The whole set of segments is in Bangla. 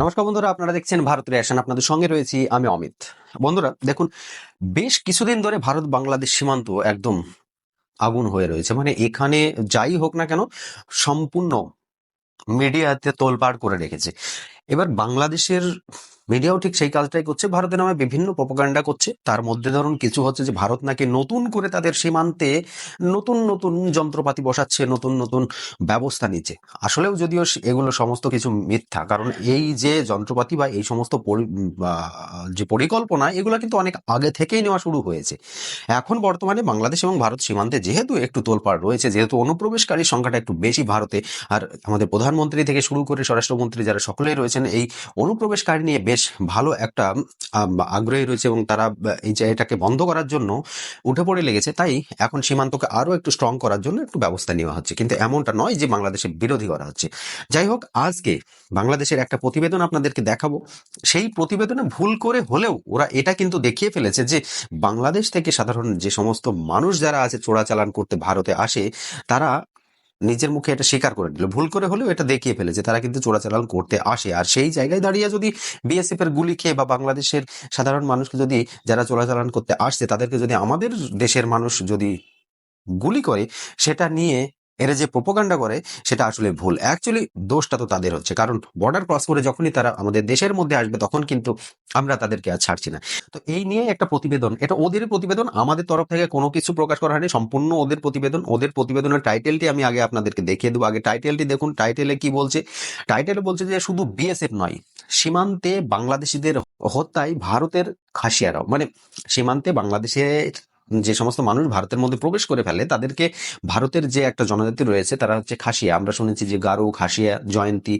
নমস্কার বন্ধুরা, আপনারা দেখছেন ভারত রেশন আপনাদের সঙ্গে রয়েছি আমি অমিত। বন্ধুরা, দেখুন, বেশ কিছুদিন ধরে ভারত বাংলাদেশ সীমান্ত একদম আগুন হয়ে রয়েছে। মানে এখানে যাই হোক না কেন, সম্পূর্ণ মিডিয়াতে তোলপাড় করে রেখেছে। এবার বাংলাদেশের মিডিয়াও ঠিক সেই কাজটাই করছে। ভারতের নামে বিভিন্ন প্রপাগান্ডা করছে। তার মধ্যে ধরুন কিছু হচ্ছে যে, ভারত নাকি নতুন করে তাদের সীমান্তে নতুন নতুন যন্ত্রপাতি বসাচ্ছে, নতুন নতুন ব্যবস্থা নিচ্ছে। আসলেও যদিও এগুলো সমস্ত কিছু মিথ্যা, কারণ এই যে যন্ত্রপাতি বা এই সমস্ত যে পরিকল্পনা, এগুলো কিন্তু অনেক আগে থেকেই নেওয়া শুরু হয়েছে। এখন বর্তমানে বাংলাদেশ এবং ভারত সীমান্তে যেহেতু একটু তোলপাড় রয়েছে, যেহেতু অনুপ্রবেশকারীর সংখ্যাটা একটু বেশি ভারতে, আর আমাদের প্রধানমন্ত্রী থেকে শুরু করে স্বরাষ্ট্রমন্ত্রী যারা সকলেই রয়েছেন, এই অনুপ্রবেশকারী নিয়ে বেশ ভালো একটা আগ্রহী রয়েছে এবং তারা এই যে এটাকে বন্ধ করার জন্য উঠে পড়ে লেগেছে। তাই এখন সীমান্তকে আরও একটু স্ট্রং করার জন্য একটু ব্যবস্থা নেওয়া হচ্ছে। কিন্তু এমনটা নয় যে বাংলাদেশের বিরোধী করা হচ্ছে। যাই হোক, আজকে বাংলাদেশের একটা প্রতিবেদন আপনাদেরকে দেখাবো। সেই প্রতিবেদনে ভুল করে হলেও ওরা এটা কিন্তু দেখিয়ে ফেলেছে যে বাংলাদেশ থেকে সাধারণ যে সমস্ত মানুষ যারা আছে, চোরাচালান করতে ভারতে আসে, তারা নিজের মুখে এটা স্বীকার করে দিল ভুল করে হলেও এটা দেখিয়ে ফেলে যে তারা কিন্তু চোরাচালান করতে আসে। আর সেই জায়গায় দাঁড়িয়ে যদি বিএসএফ এর গুলি খেয়ে বা বাংলাদেশের সাধারণ মানুষকে যদি যারা চোরাচালান করতে আসছে, তাদেরকে যদি আমাদের দেশের মানুষ যদি গুলি করে, সেটা নিয়ে এরা যে প্রোপাগান্ডা করে, সেটা আসলে ভুল। অ্যাকচুয়ালি দোষটা তো তাদের হচ্ছে। কারণ বর্ডার ক্রস করে যখনই তারা আমাদের দেশের মধ্যে আসবে, তখন কিন্তু আমরা তাদেরকে আর ছাড়ছি না। তো এই নিয়ে একটা প্রতিবেদন। এটা ওদের প্রতিবেদন, আমাদের তরফ থেকে কোনো কিছু প্রকাশ করা হয়নি। সম্পূর্ণ ওদের প্রতিবেদন। ওদের প্রতিবেদনের টাইটেলটি আমি আগে আপনাদেরকে দেখিয়ে দেবো। আগে টাইটেলটি দেখুন। টাইটেলে কি বলছে? টাইটেলে বলছে যে শুধু বিএসএফ নয়, সীমান্তে বাংলাদেশিদের হত্যায় ভারতের খাসিয়ারাও মানে সীমান্তে বাংলাদেশে যে সমস্ত মানুষ ভারতের মধ্যে প্রবেশ করে ফেলে, তাদেরকে ভারতের যে একটা জনজাতি রয়েছে, তারা হচ্ছে খাসিয়া। আমরা শুনেছি যে গারো, খাসিয়া, জয়ন্তী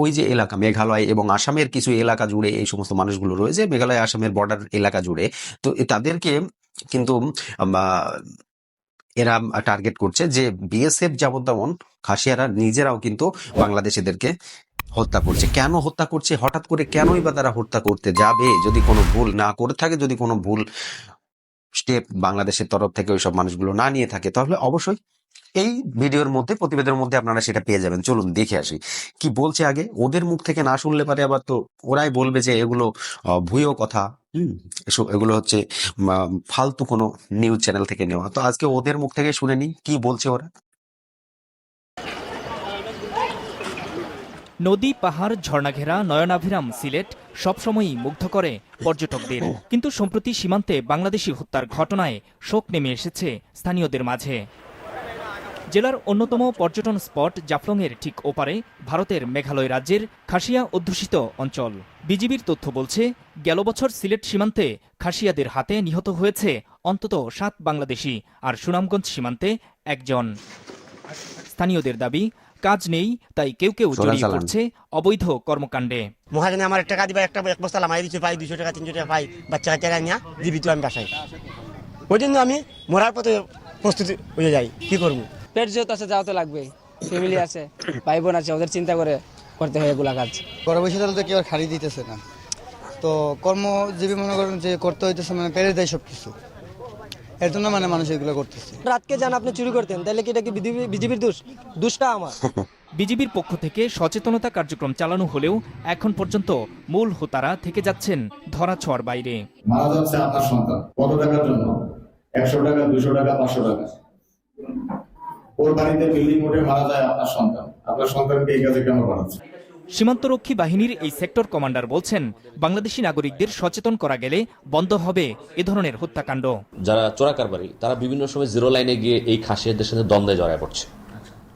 ওই যে এলাকা, মেঘালয় এবং আসামের কিছু এলাকা জুড়ে এই সমস্ত মানুষগুলো রয়েছে, মেঘালয়, আসামের বর্ডার এলাকা জুড়ে। তো তাদেরকে কিন্তু এরা টার্গেট করছে যে বিএসএফ যেমন তেমন খাসিয়ারা নিজেরাও কিন্তু বাংলাদেশিদেরকে হত্যা করছে। কেন হত্যা করছে? হঠাৎ করে কেনই বা তারা হত্যা করতে যাবে? যদি কোনো ভুল না করে থাকে, যদি কোনো ভুল স্টেপ বাংলাদেশের তরফ থেকে ওইসব মানুষগুলো না নিয়ে থাকে, তাহলে অবশ্যই এই ভিডিওর মধ্যে, প্রতিবেদনের মধ্যে আপনারা সেটা পেয়ে যাবেন। চলুন দেখে আসি। কি বলছে আগে? ওদের মুখ থেকে না শুনলে পারে আবার তো ওরাই বলবে যে এগুলো ভুয়ো কথা। হুম এগুলো হচ্ছে ফালতু কোনো নিউজ চ্যানেল থেকে নেওয়া। তো আজকে ওদের মুখ থেকে শুনে নি কি বলছে ওরা? নদী, পাহাড়, ঝর্ণাঘেরা, নয়নাভিরাম, সিলেট সবসময়ই মুগ্ধ করে পর্যটকদের। কিন্তু সম্প্রতি সীমান্তে বাংলাদেশি হত্যার ঘটনায় শোক নেমে এসেছে স্থানীয়দের মাঝে। জেলার অন্যতম পর্যটন স্পট জাফলংয়ের ঠিক ওপারে ভারতের মেঘালয় রাজ্যের খাসিয়া অধ্যুষিত অঞ্চল। বিজিবির তথ্য বলছে, গেল বছর সিলেট সীমান্তে খাসিয়াদের হাতে নিহত হয়েছে অন্তত সাত বাংলাদেশি আর সুনামগঞ্জ সীমান্তে একজন। স্থানীয়দের দাবি কাজ নেই তাই কেউ কেউ জড়িয়ে পড়ছে অবৈধ কর্মকাণ্ডে। মহাজনে আমার টাকা দিবা একটা এক বস্তা লামাই দিচ্ছে পাই দুশো টাকা তিনশো টাকা পাই বাচ্চা কাচ্চা নিয়ে জীবিত আমি বাসায়। ওই জন্য আমি মরার পথে প্রস্তুতি হয়ে যাই কি করব? পেট যেহেতু আছে যাওয়া তো লাগবেই ফ্যামিলি আছে ভাই বোন আছে ওদের চিন্তা করে করতে হয় এগুলা কাজ। ঘরে বসে তো কেউ খালি দিতেছে না। তো কর্মজীবী মনে করেন যে করতে হইতেছে মানে পেরে দেয় সব কিছু এর জন্য মানে মানুষ এগুলো করতেছে। রাতকে যান আপনি চুরি করতেন তাহলে কি এটা কি বিজেপির দোষ? দোষটা আমার। বিজিবির পক্ষ থেকে সচেতনতা কার্যক্রম চালানো হলেও এখন পর্যন্ত মূল হোতারা থেকে যাচ্ছেন ধরাছোঁয়ার বাইরে। মারা যাচ্ছে আপনার সন্তান। কত টাকার জন্য? একশো টাকা দুশো টাকা পাঁচশো টাকা। ওর বাড়িতে বিল্ডিং উঠে মারা যায় আপনার সন্তান। আপনার সন্তানকে এই কাজে কেন বাড়াচ্ছে সীমান্তরক্ষী বাহিনীর এই সেক্টর কমান্ডার বলছেন, বাংলাদেশি নাগরিকদের সচেতন করা গেলে বন্ধ হবে এ ধরনের হত্যাকাণ্ড। যারা চোরা কারবারি, তারা বিভিন্ন সময় জিরো লাইনে গিয়ে এই খাসিয়াদের সাথে দ্বন্দ্বে জড়ায় পড়ছে।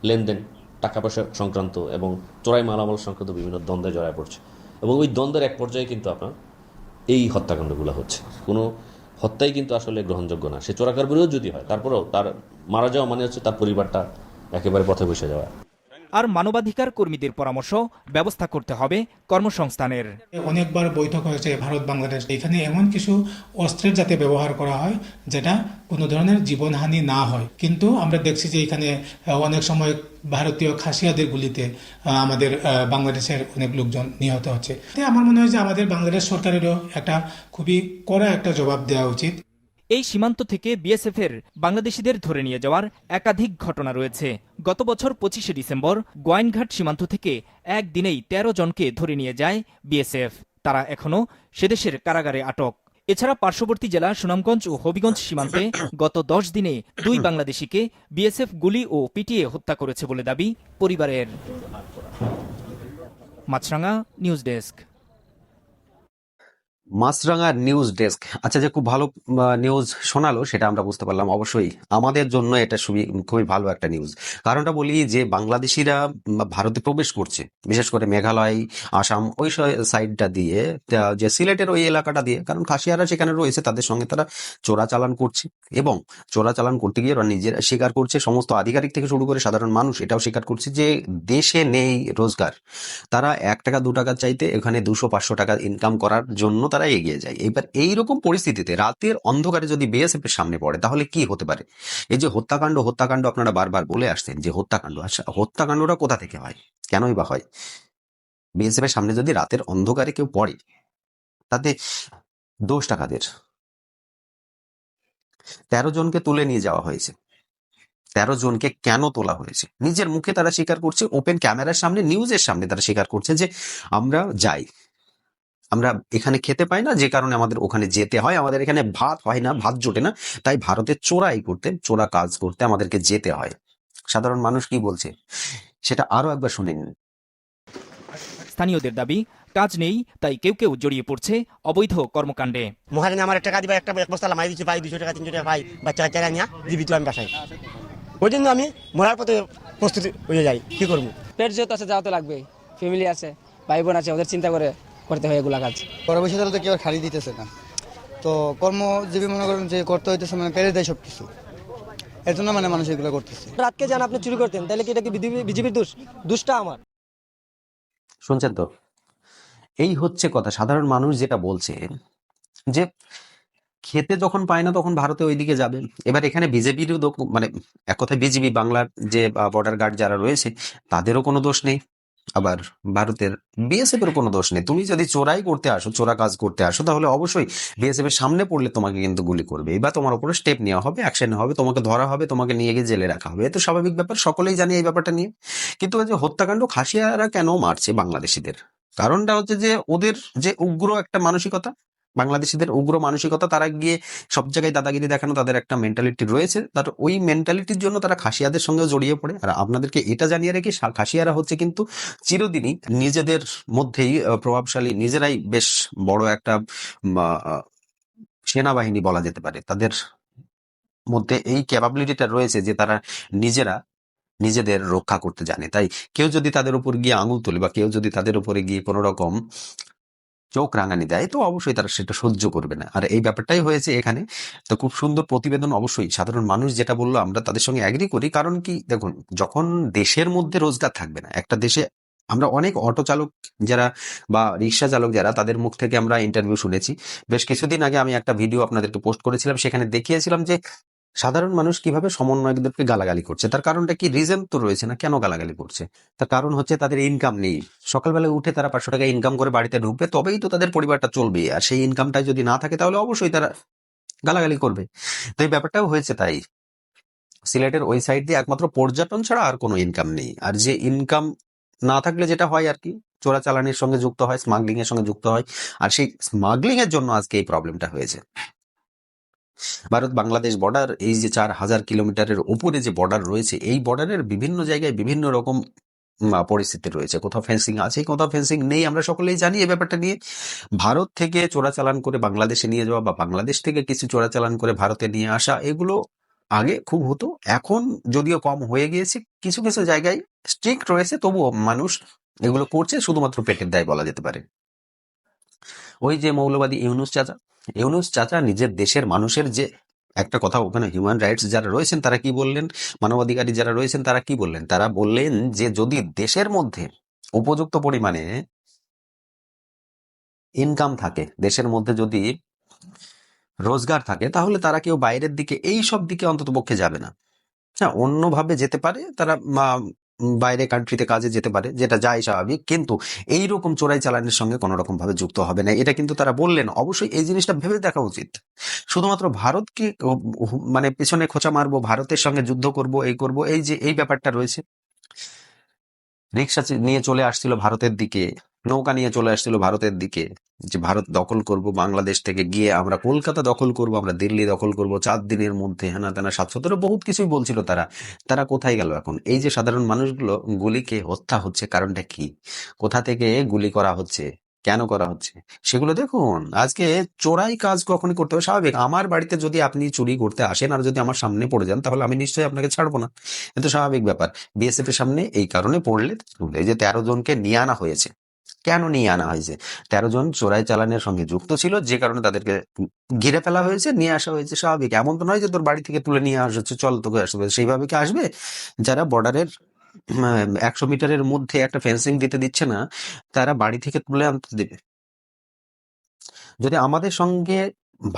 লেনদেন টাকা পয়সা সংক্রান্ত এবং চোরাই মালামাল সংক্রান্ত বিভিন্ন দ্বন্দ্বে জড়ায় পড়ছে। এবং ওই দ্বন্দ্বের এক পর্যায়ে কিন্তু আপনার এই হত্যাকাণ্ডগুলো হচ্ছে। কোনো হত্যাই কিন্তু আসলে গ্রহণযোগ্য না। সে চোরাকারবারিও যদি হয়, তারপরেও তার মারা যাওয়া মানে হচ্ছে তার পরিবারটা একেবারে পথে বসে যাওয়া। আর মানবাধিকার কর্মীদের পরামর্শ ব্যবস্থা করতে হবে কর্মসংস্থানের। অনেকবার বৈঠক হয়েছে ভারত বাংলাদেশ। এখানে এমন কিছু অস্ত্রের যাতে ব্যবহার করা হয়, যেটা কোনো ধরনের জীবনহানি না হয়। কিন্তু আমরা দেখছি যে এখানে অনেক সময় ভারতীয় খাসিয়াদের গুলিতে আমাদের বাংলাদেশের অনেক লোকজন নিহত হচ্ছে। আমার মনে হয় যে আমাদের বাংলাদেশ সরকারেরও একটা খুবই কড়া একটা জবাব দেওয়া উচিত। এই সীমান্ত থেকে বিএসএফ এর বাংলাদেশিদের ধরে নিয়ে যাওয়ার একাধিক ঘটনা রয়েছে। গত বছর পঁচিশে ডিসেম্বর গোয়াইনঘাট সীমান্ত থেকে একদিনেই ১৩ জনকে ধরে নিয়ে যায় বিএসএফ। তারা এখনও সেদেশের কারাগারে আটক। এছাড়া পার্শ্ববর্তী জেলা সুনামগঞ্জ ও হবিগঞ্জ সীমান্তে গত দশ দিনে দুই বাংলাদেশিকে বিএসএফ গুলি ও পিটিয়ে হত্যা করেছে বলে দাবি পরিবারের। Maasranga news desk. Maasranga news desk. আচ্ছা যে খুব ভালো নিউজ শোনালো, সেটা আমরা বুঝতে পারলাম অবশ্যই। আমাদের জন্য এটা খুবই খুবই ভালো একটা নিউজ। কারণটা বলি যে, বাংলাদেশিরা ভারতে প্রবেশ করছে, বিশেষ করে মেঘালয়, আসাম, ওই সাইডটা দিয়ে যে সিলেটের ওই এলাকাটা দিয়ে, কারণ খাসিয়ারা সেখানে রয়েছে, তাদের সঙ্গে তারা চোরাচালান করছে। এবং চোরাচালান করতে গিয়ে ওরা নিজেরা স্বীকার করছে, সমস্ত আধিকারিক থেকে শুরু করে সাধারণ মানুষ এটাও স্বীকার করছে যে, দেশে নেই রোজগার। তারা এক টাকা, দু টাকা চাইতে এখানে দুশো, পাঁচশো টাকা ইনকাম করার জন্য তারা এগিয়ে যায়। এবার এইরকম পরিস্থিতিতে রাতের অন্ধকারে যদি বিএসএফ এর সামনে পড়ে, তাহলে কি হতে পারে? এই যে হত্যাকাণ্ড হত্যাকাণ্ড আপনারা বারবার বলে আসছেন যে হত্যাকাণ্ড। আচ্ছা হত্যাকাণ্ডটা কোথা থেকে হয়? কেনই বা হয়? বিএসএফ এর সামনে যদি রাতের অন্ধকারে কেউ পড়ে, তাতে দোষ টাকাদের তেরো জনকে তুলে নিয়ে যাওয়া হয়েছে। তেরো জনকে কেন তোলা হয়েছে? নিজের মুখে তারা স্বীকার করছে, ওপেন ক্যামেরার সামনে, নিউজের সামনে তারা স্বীকার করছে যে আমরা যাই। আমরা এখানে খেতে পাই না যে কারণে আমাদের ওখানে যেতে হয়। আমাদের এখানে ভাত হয় না ভাত জোটে না। তাই ভারতে চোরাই করতে চোরা কাজ করতে আমাদেরকে যেতে হয়। সাধারণ মানুষ কি বলছে? সেটা আরও একবার শুনে নিন। স্থানীয়দের দাবি কাজ নেই তাই কেউ কেউ জড়িয়ে পড়ছে অবৈধ কর্মকাণ্ডে। মহারানী আমার টাকা দিবা একটা এক বস্তা লামাই দিচ্ছে পাই দুশো টাকা তিনশো টাকা পাই। বাচ্চা কাচ্চারা নিয়ে জীবিত আমি বাসায়। ওই জন্য আমি মরার পথে প্রস্তুতি হয়ে যাই। কি করব? পেট যেহেতু আছে যাওয়া তো লাগবেই। ফ্যামিলি আছে ভাই বোন আছে ওদের চিন্তা করে করতে হয় এগুলা কাজ। পরে বসে তাহলে তো কেউ খালি দিতেছে না। তো কর্মজীবী মনে করেন যে করতে হইতেছে মানে পেরে দেয় সব কিছু এর জন্য মানে মানুষ এগুলো করতেছে। রাতকে যান আপনি চুরি করতেন তাহলে কি এটা কি বিজেপির দোষ? দোষটা আমার। শুনছেন তো? এই হচ্ছে কথা। সাধারণ মানুষ যেটা বলছে যে খেতে যখন পায় না তখন ভারতে ওইদিকে যাবে। এবার এখানে বিজেপিরও মানে এক কথায় বিজেপি বাংলার যে বর্ডার গার্ড যারা রয়েছে তাদেরও কোনো দোষ নেই। আবার ভারতের বিএসএফ এর কোনো দোষ নেই। তুমি যদি চোরাই করতে আসো, চোরা কাজ করতে আসো, তাহলে অবশ্যই বিএসএফ এর সামনে পড়লে তোমাকে কিন্তু গুলি করবে। বা তোমার উপরে স্টেপ নেওয়া হবে অ্যাকশন হবে, তোমাকে ধরা হবে, তোমাকে নিয়ে গিয়ে জেলে রাখা হবে। এ তো স্বাভাবিক ব্যাপার, সকলেই জানি এই ব্যাপারটা নিয়ে। কিন্তু যে হত্যাকাণ্ড খাসিয়ারা কেন মারছে বাংলাদেশিদের? কারণটা হচ্ছে যে ওদের যে উগ্র একটা মানসিকতা বাংলাদেশিদের উগ্র মানসিকতা, তারা গিয়ে সব জায়গায় দাদাগিরি দেখানো তাদের একটা মেন্টালিটি রয়েছে। তার ওই মেন্টালিটির জন্য তারা খাসিয়াদের সঙ্গে জড়িয়ে পড়ে। আর আপনাদেরকে এটা জানিয়ে রেখে খাসিয়ারা হচ্ছে কিন্তু চিরদিনই নিজেদের মধ্যেই প্রভাবশালী, নিজেরাই বেশ বড় একটা সেনাবাহিনী বলা যেতে পারে। তাদের মধ্যে এই ক্যাপাবিলিটিটা রয়েছে যে তারা নিজেরা নিজেদের রক্ষা করতে জানে। তাই কেউ যদি তাদের উপর গিয়ে আঙুল তোলে বা কেউ যদি তাদের উপরে গিয়ে কোনো রকম চোখ রাঙানি দেয়, তো অবশ্যই তারা সেটা সহ্য করবে না। আর এই ব্যাপারটাই হয়েছে এখানে। তো খুব সুন্দর প্রতিবেদন অবশ্যই। সাধারণ মানুষ যেটা বলল, আমরা তাদের সঙ্গে অ্যাগ্রি করি। কারণ কি, দেখুন, যখন দেশের মধ্যে রোজগার থাকবে না, একটা দেশে আমরা অনেক অটো চালক যারা বা রিক্সা চালক যারা, তাদের মুখ থেকে আমরা ইন্টারভিউ শুনেছি। বেশ কিছুদিন আগে আমি একটা ভিডিও আপনাদেরকে পোস্ট করেছিলাম, সেখানে দেখিয়েছিলাম যে সাধারণ মানুষ কীভাবে সমন্বয়কদেরকে গালাগালি করছে? তার কারণটা কি? রিজন তো রয়েছে না কেন গালাগালি করছে? তার কারণ হচ্ছে তাদের ইনকাম নেই। সকালবেলা উঠে তারা পাঁচশো টাকা ইনকাম করে বাড়িতে ঢুকবে, তবেই তো তাদের পরিবারটা চলবে। আর সেই ইনকামটা যদি না থাকে, তাহলে অবশ্যই তারা গালাগালি করবে। তো এই ব্যাপারটাও হয়েছে তাই। সিলেটের ওই সাইড দিয়ে একমাত্র পর্যটন ছাড়া আর কোনো ইনকাম নেই। আর যে ইনকাম না থাকলে যেটা হয় আর কি? চোরাচালানির সঙ্গে যুক্ত হয় স্মাগলিং এর সঙ্গে যুক্ত হয়। আর সেই স্মাগলিং এর জন্য আজকে এই প্রবলেমটা হয়েছে। ভারত বাংলাদেশ বর্ডার এই যে চার হাজার কিলোমিটারের উপরে যে বর্ডার রয়েছে, এই বর্ডারের বিভিন্ন জায়গায় বিভিন্ন রকম পরিস্থিতি রয়েছে। কোথাও ফেন্সিং আছে, কোথাও ফেন্সিং নেই, আমরা সকলেই জানি এই ব্যাপারটা নিয়ে। ভারত থেকে চোরাচালান করে বাংলাদেশে নিয়ে যাওয়া বা বাংলাদেশ থেকে কিছু চোরাচালান করে ভারতে নিয়ে আসা, এগুলো আগে খুব হতো। এখন যদিও কম হয়ে গিয়েছে, কিছু কিছু জায়গায় স্ট্রিক্ট রয়েছে, তবুও মানুষ এগুলো করছে, শুধুমাত্র পেটের দায় বলা যেতে পারে। ওই যে মৌলবাদী ইউনুস চাচা। ইউনুস চাচা নিজের দেশের মানুষের যে একটা কথা ওখানে হিউম্যান রাইটস যারা রয়েছেন তারা কি বললেন? মানবাধিকারী যারা রয়েছেন তারা কি বললেন? তারা বললেন যে যদি দেশের মধ্যে উপযুক্ত পরিমাণে ইনকাম থাকে, দেশের মধ্যে যদি রোজগার থাকে, তাহলে তারা কেউ বাইরের দিকে এই সব দিকে অন্তত পক্ষে যাবে না। হ্যাঁ অন্যভাবে যেতে পারে, তারা বাইরে কান্ট্রিতে কাজে যেতে পারে, যেটা যায় স্বাভাবিক, কিন্তু এই রকম চোরাই চালানের সঙ্গে কোনো রকম ভাবে যুক্ত হবে না। এটা কিন্তু তারা বললেন, অবশ্যই এই জিনিসটা ভেবে দেখা উচিত। শুধুমাত্র ভারতকে মানে পেছনে খোঁচা মারবো, ভারতের সঙ্গে যুদ্ধ করব, এই করব, এই যে, এই ব্যাপারটা রয়েছে। রিক্সা নিয়ে চলে আসছিল ভারতের দিকে। নৌকা নিয়ে চলে আসছিল ভারতের দিকে, যে ভারত দখল করব, বাংলাদেশ থেকে গিয়ে আমরা কলকাতা দখল করব, আমরা দিল্লি দখল করব, চার দিনের মধ্যে হেনা তেনা সাতশতরে বহুত কিছুই বলছিল তারা। তারা কোথায় গেল এখন? এই যে সাধারণ মানুষগুলো গুলিকে হত্যা হচ্ছে কারণটা কি? কোথা থেকে গুলি করা হচ্ছে? কেন করা হচ্ছে? সেগুলো দেখুন, আজকে চোরাই কাজ কখনই করতে হবে, স্বাভাবিক। আমার বাড়িতে যদি আপনি চুরি করতে আসেন আর যদি আমার সামনে পড়ে যান, তাহলে আমি নিশ্চয়ই আপনাকে ছাড়বো না। কিন্তু স্বাভাবিক ব্যাপার। বিএসএফ এর সামনে এই কারণে পড়লে, এই যে তেরো জনকে নিয়ে আনা হয়েছে কেন নিয়ে আনা হয়েছে? তেরো জন চোরাই চালানের সঙ্গে যুক্ত ছিল, যে কারণে তাদেরকে ঘিরে ফেলা হয়েছে, নিয়ে আসা হয়েছে, স্বাভাবিক। এমন তো নয় যে তোর বাড়ি থেকে তুলে নিয়ে আসা হচ্ছে, চল তোকে আসবে সেইভাবে কি আসবে? যারা বর্ডারের একশো মিটারের মধ্যে একটা ফেন্সিং দিতে দিচ্ছে না, তারা বাড়ি থেকে তুলে আনতে দেবে। যদি আমাদের সঙ্গে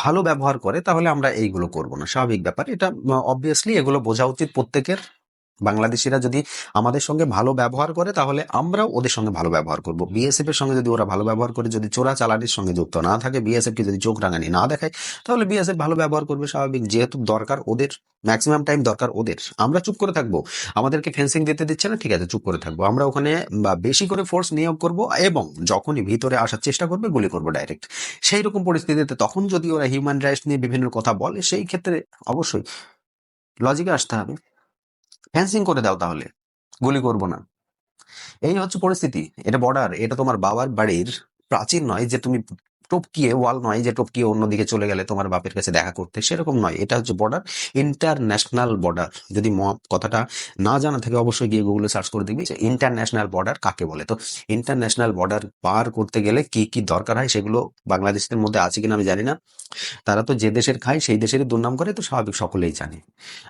ভালো ব্যবহার করে, তাহলে আমরা এইগুলো করব না। স্বাভাবিক ব্যাপার। এটা অবভিয়াসলি এগুলো বোঝা উচিত প্রত্যেকের। বাংলাদেশিরা যদি আমাদের সঙ্গে ভালো ব্যবহার করে, তাহলে আমরাও ওদের সঙ্গে ভালো ব্যবহার করব। বিএসএফ এর সঙ্গে যদি ওরা ভালো ব্যবহার করে, যদি চোরা চালানির সঙ্গে যুক্ত না থাকে বিএসএফ কে যদি চোখ রাঙানি না দেখায়, তাহলে বিএসএফ ভালো ব্যবহার করবে স্বাভাবিক। যেহেতু দরকার ওদের ম্যাক্সিমাম টাইম দরকার ওদের। আমরা চুপ করে থাকব। আমাদেরকে ফেন্সিং দিতে দিচ্ছে না, ঠিক আছে, চুপ করে থাকব। আমরা ওখানে বেশি করে ফোর্স নিয়োগ করব এবং যখনই ভিতরে আসার চেষ্টা করবে, গুলি করব ডাইরেক্ট সেই রকম পরিস্থিতিতে তখন যদি ওরা হিউম্যান রাইটস নিয়ে বিভিন্ন কথা বলে, সেই ক্ষেত্রে অবশ্যই লজিকে আসতে হবে। ফেন্সিং করে দাও তাহলে। গুলি করব না। এই হচ্ছে পরিস্থিতি। এটা বর্ডার এটা তোমার বাবার বাড়ির প্রাচীন নয় যে তুমি টপকিয়ে ওয়াল নয় যে টপকিয়ে অন্যদিকে চলে গেলে তোমার বাপের কাছে দেখা করতে, সেরকম নয়। এটা হচ্ছে বর্ডার ইন্টারন্যাশনাল বর্ডার যদি কথাটা না জানা থাকে অবশ্যই গিয়ে গুগলে সার্চ করে দেখবি যে ইন্টারন্যাশনাল বর্ডার কাকে বলে। তো ইন্টারন্যাশনাল বর্ডার পার করতে গেলে কি কি দরকার হয় সেগুলো বাংলাদেশের মধ্যে আছে কিনা আমি জানি না। তারা তো যে দেশের খায় সেই দেশেরই দুর্নাম করে, তো স্বাভাবিক সকলেই জানে।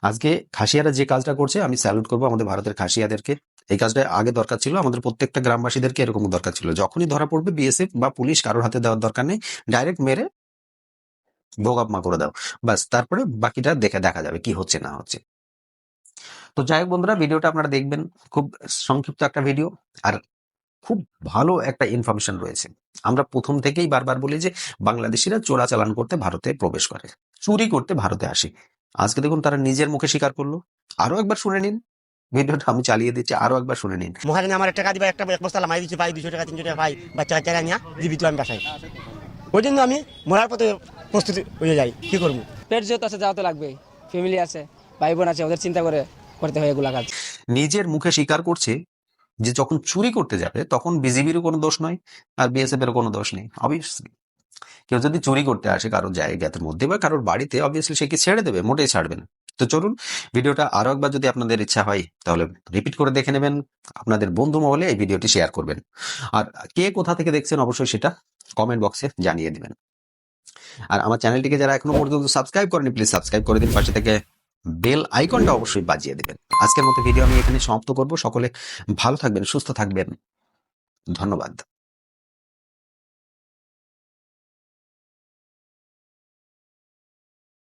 আজকে খাসিয়ারা যে কাজটা করছে, আমি স্যালুট করব আমাদের ভারতের খাসিয়াদেরকে। এই কাজটা আগে দরকার ছিল। আমাদের প্রত্যেকটা গ্রামবাসীদেরকে এরকম দরকার ছিল। যখনই ধরা পড়বে বিএসএফ বা পুলিশ কারোর হাতে দেওয়ার দরকার নেই। ডাইরেক্ট মেরে ভোগাপমা করে দাও। বাস তারপরে বাকিটা দেখে দেখা যাবে কি হচ্ছে, না হচ্ছে। তো যাই হোক বন্ধুরা, ভিডিওটা আপনারা দেখবেন। খুব সংক্ষিপ্ত একটা ভিডিও আর খুব ভালো একটা ইনফরমেশন রয়েছে। আমরা প্রথম থেকেই বারবার বলি যে, বাংলাদেশিরা চোরাচালান করতে ভারতে প্রবেশ করে। চুরি করতে ভারতে আসে। আজকে দেখুন তারা নিজের মুখে স্বীকার করল। আরও একবার শুনে নিন। ভিডিওটা আমি চালিয়ে দিচ্ছি আরও একবার শুনে নিন। মহাজনে আমার টাকা দিবা একটা এক বস্তা লামাই দিচ্ছে পাই দুশো টাকা তিনশো টাকা পাই বাচ্চা কাচ্চারা নিয়ে জীবিত আমি বাসায়। ওই জন্য আমি মরার পথে প্রস্তুতি হয়ে যাই কি করব? পেট যেহেতু আছে যাওয়া তো লাগবেই। ফ্যামিলি আছে ভাই বোন আছে ওদের চিন্তা করে করতে হয় এগুলা কাজ। নিজের মুখে স্বীকার করছে যে যখন চুরি করতে যাবে তখন বিজিবিরও কোনো দোষ নয় আর বিএসএফ এর কোনো দোষ নেই অবভিয়াসলি কেউ যদি চুরি করতে আসে কারোর জায়গার মধ্যে বা কারোর বাড়িতে অবভিয়াসলি সে কি ছেড়ে দেবে? মোটেই ছাড়বে না। তো চলুন ভিডিওটা আরও একবার যদি আপনাদের ইচ্ছা হয়, তাহলে রিপিট করে দেখে নেবেন, আপনাদের বন্ধু মহলে এই ভিডিওটি শেয়ার করবেন। আর কে কোথা থেকে দেখছেন অবশ্যই সেটা কমেন্ট বক্সে জানিয়ে দিবেন। আর আমার চ্যানেলটিকে যারা এখনও পর্যন্ত সাবস্ক্রাইব করেনি প্লিজ সাবস্ক্রাইব করে দিন, পাশে থেকে বেল আইকনটা অবশ্যই বাজিয়ে দিবেন। আজকের মতো ভিডিও আমি এখানে সমাপ্ত করব। সকলে ভালো থাকবেন, সুস্থ থাকবেন। ধন্যবাদ।